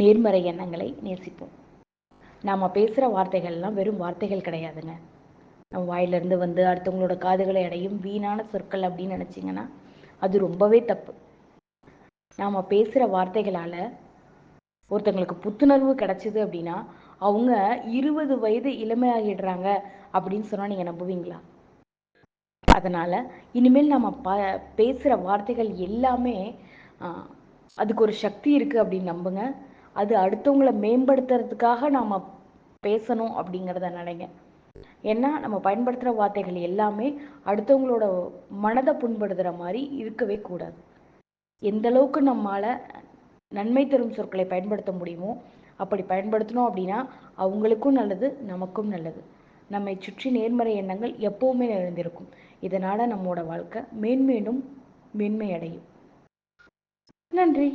நேர்மறை எண்ணங்களை நேசிப்போம். நாம் பேசுகிற வார்த்தைகள்லாம் வெறும் வார்த்தைகள் கிடையாதுங்க. நம்ம வாயிலிருந்து வந்து அடுத்தவங்களோட காதுகளை அடையும் வீணான சொற்கள் அப்படின்னு நினச்சிங்கன்னா அது ரொம்பவே தப்பு. நாம் பேசுகிற வார்த்தைகளால் ஒருத்தங்களுக்கு புத்துணர்வு கிடைச்சிது அப்படின்னா அவங்க இருபது வயது இளமையாகிடுறாங்க அப்படின்னு சொன்னால் நீங்கள் நம்புவீங்களா? அதனால் இனிமேல் நம்ம ப பேசுகிற வார்த்தைகள் எல்லாமே அதுக்கு ஒரு சக்தி இருக்குது அப்படின்னு நம்புங்க. அது அடுத்தவங்களை மேம்படுத்துறதுக்காக நாம் பேசணும் அப்படிங்கிறத நினைங்க. ஏன்னா நம்ம பயன்படுத்துகிற வார்த்தைகள் எல்லாமே அடுத்தவங்களோட மனதை புண்படுத்துகிற மாதிரி இருக்கவே கூடாது. எந்த அளவுக்கு நம்மால் நன்மை தரும் சொற்களை பயன்படுத்த முடியுமோ அப்படி பயன்படுத்தினோம் அப்படின்னா அவங்களுக்கும் நல்லது நமக்கும் நல்லது. நம்மை சுற்றி நேர்மறை எண்ணங்கள் எப்போவுமே நிறைந்திருக்கும். இதனால் நம்மளோட வாழ்க்கை மேன்மேலும் மேன்மை அடையும் நன்றி.